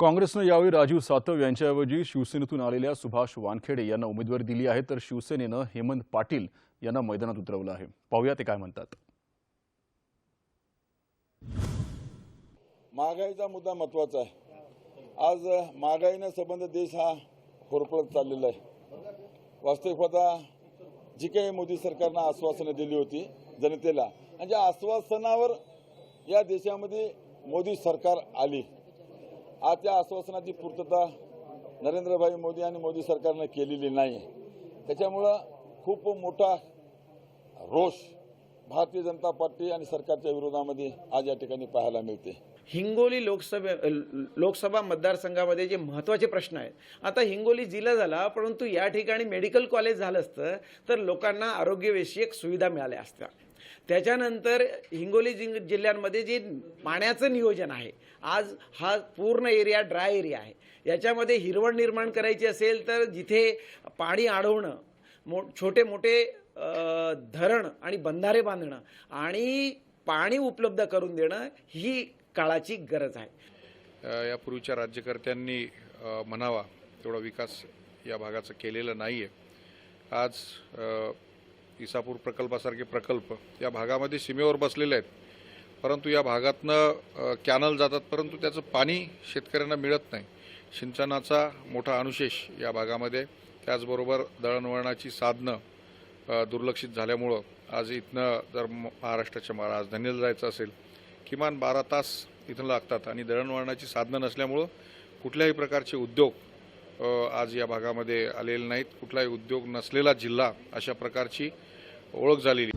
काँग्रेसनं यावेळी राजीव सातव यांच्याऐवजी शिवसेनेतून आलेल्या सुभाष वानखेडे यांना उमेदवारी दिली आहे. तर शिवसेनेनं हेमंत पाटील यांना मैदानात उतरवलं आहे. पाहूया ते काय म्हणतात. महागाईचा मुद्दा महत्त्वाचा आहे. आज महागाईनं संबंध देश हा होरपळत चाललेला आहे. वास्तविकता जी काही मोदी सरकारनं आश्वासनं दिली होती जनतेला आणि ज्या आश्वासनावर या देशामध्ये मोदी सरकार आली. आज त्या आश्वासनाची पूर्तता नरेंद्रभाई मोदी आणि मोदी सरकारनं केलेली नाही. त्याच्यामुळं खूप मोठा रोष भारतीय जनता पार्टी आणि सरकारच्या विरोधामध्ये आज या ठिकाणी पाहायला मिळते. हिंगोली लोकसभे लोकसभा मतदारसंघामध्ये जे महत्त्वाचे प्रश्न आहेत. आता हिंगोली जिल्हा झाला परंतु या ठिकाणी मेडिकल कॉलेज झालं असतं तर लोकांना आरोग्यविषयक सुविधा मिळाल्या असत्या. त्याच्यानंतर हिंगोली जिं जिल्ह्यांमध्ये जे पाण्याचं नियोजन आहे आज हा पूर्ण एरिया ड्राय एरिया आहे. याच्यामध्ये हिरवळ निर्माण करायची असेल तर जिथे पाणी अडवणं मो छोटे मोठे धरण आणि बंधारे बांधणं आणि पाणी उपलब्ध करून देणं ही काळाची गरज आहे. यापूर्वीच्या राज्यकर्त्यांनी म्हणावा तेवढा विकास या भागाचा केलेला नाही आहे आज इसापूर प्रकल्पासारखे प्रकल्प या भागामध्ये सीमेवर बसलेले आहेत. परंतु या भागातनं कॅनल जातात परंतु त्याचं पाणी शेतकऱ्यांना मिळत नाही. सिंचनाचा मोठा अनुशेष या भागामध्ये त्याचबरोबर दळणवळणाची साधनं दुर्लक्षित झाल्यामुळं आज इथनं जर महाराष्ट्राच्या राजधानीला जायचं असेल किमान बारा तास इथं लागतात आणि दळणवळणाची साधनं नसल्यामुळं कुठल्याही प्रकारचे उद्योग आज या भागामध्ये आलेले नाहीत. कुठलाही उद्योग नसलेला जिल्हा अशा प्रकारची ओळख झालेली.